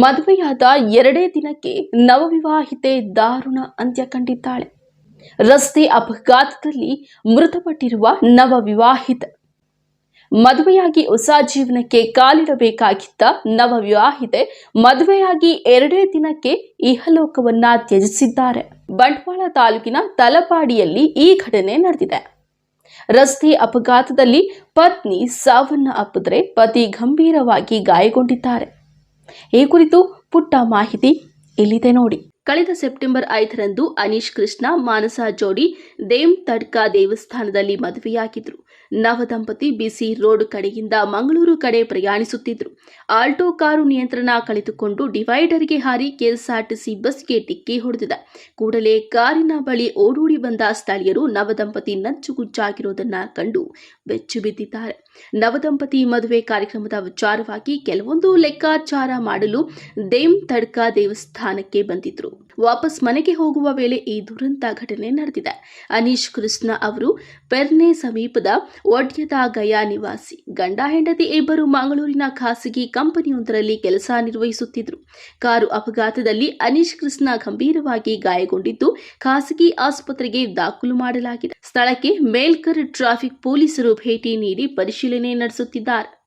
ಮದುವೆಯಾದ ಎರಡೇ ದಿನಕ್ಕೆ ನವವಿವಾಹಿತೆ ದಾರುಣ ಅಂತ್ಯ ಕಂಡಿದ್ದಾಳೆ. ರಸ್ತೆ ಅಪಘಾತದಲ್ಲಿ ಮೃತಪಟ್ಟಿರುವ ನವವಿವಾಹಿತ. ಮದುವೆಯಾಗಿ ಹೊಸ ಜೀವನಕ್ಕೆ ಕಾಲಿಡಬೇಕಾಗಿದ್ದ ನವವಿವಾಹಿತೆ ಮದುವೆಯಾಗಿ ಎರಡೇ ದಿನಕ್ಕೆ ಇಹಲೋಕವನ್ನ ತ್ಯಜಿಸಿದ್ದಾರೆ. ಬಂಟ್ವಾಳ ತಾಲೂಕಿನ ತಲಪಾಡಿಯಲ್ಲಿ ಈ ಘಟನೆ ನಡೆದಿದೆ. ರಸ್ತೆ ಅಪಘಾತದಲ್ಲಿ ಪತ್ನಿ ಸಾವನ್ನ ಅಪ್ಪಿದ್ರೆ ಪತಿ ಗಂಭೀರವಾಗಿ ಗಾಯಗೊಂಡಿದ್ದಾರೆ. ಈ ಕುರಿತು ಪುಟ್ಟ ಮಾಹಿತಿ ಇಲ್ಲಿದೆ ನೋಡಿ. ಕಳೆದ ಸೆಪ್ಟೆಂಬರ್ ಐದರಂದು ಅನೀಶ್ ಕೃಷ್ಣ, ಮಾನಸ ಜೋಡಿ ದೇಮ್ ತಡ್ಕ ದೇವಸ್ಥಾನದಲ್ಲಿ ಮದುವೆಯಾಗಿದ್ರು. ನವದಂಪತಿ ಬಿಸಿ ರೋಡ್ ಕಡೆಯಿಂದ ಮಂಗಳೂರು ಕಡೆ ಪ್ರಯಾಣಿಸುತ್ತಿದ್ರು. ಆಲ್ಟೋ ಕಾರು ನಿಯಂತ್ರಣ ಕಳೆದುಕೊಂಡು ಡಿವೈಡರ್ಗೆ ಹಾರಿ ಕೆಎಸ್ಆರ್ಟಿಸಿ ಬಸ್ಗೆ ಟಿಕ್ಕಿ ಹೊಡೆದಿದೆ. ಕೂಡಲೇ ಕಾರಿನ ಬಳಿ ಓಡೋಡಿ ಬಂದ ಸ್ಥಳೀಯರು ನವದಂಪತಿ ನಚ್ಚುಗುಜ್ಜಾಗಿರೋದನ್ನ ಕಂಡು ಬೆಚ್ಚು ಬಿದ್ದಿದ್ದಾರೆ. ನವದಂಪತಿ ಮದುವೆ ಕಾರ್ಯಕ್ರಮದ ವಿಚಾರವಾಗಿ ಕೆಲವೊಂದು ಲೆಕ್ಕಾಚಾರ ಮಾಡಲು ದೇಮ್ ತಡ್ಕ ದೇವಸ್ಥಾನಕ್ಕೆ ಬಂದಿದ್ರು. ವಾಪಸ್ ಮನೆಗೆ ಹೋಗುವ ವೇಳೆ ಈ ದುರಂತ ಘಟನೆ ನಡೆದಿದೆ. ಅನೀಶ್ ಕೃಷ್ಣ ಅವರು ಪೆರ್ನೆ ಸಮೀಪದ ಒಡ್ಯದ ಗಯಾ ನಿವಾಸಿ, ಗಂಡ ಹೆಂಡತಿ ಇಬ್ಬರು ಮಂಗಳೂರಿನ ಖಾಸಗಿ ಕಂಪನಿಯೊಂದರಲ್ಲಿ ಕೆಲಸ ನಿರ್ವಹಿಸುತ್ತಿದ್ದರು. ಕಾರು ಅಪಘಾತದಲ್ಲಿ ಅನೀಶ್ ಕೃಷ್ಣ ಗಂಭೀರವಾಗಿ ಗಾಯಗೊಂಡಿದ್ದು, ಖಾಸಗಿ ಆಸ್ಪತ್ರೆಗೆ ದಾಖಲು ಮಾಡಲಾಗಿದೆ. ಸ್ಥಳಕ್ಕೆ ಮೇಲ್ಕರ್ ಟ್ರಾಫಿಕ್ ಪೊಲೀಸರು ಭೇಟಿ ನೀಡಿ ಪರಿಶೀಲನೆ ನಡೆಸುತ್ತಿದ್ದಾರೆ.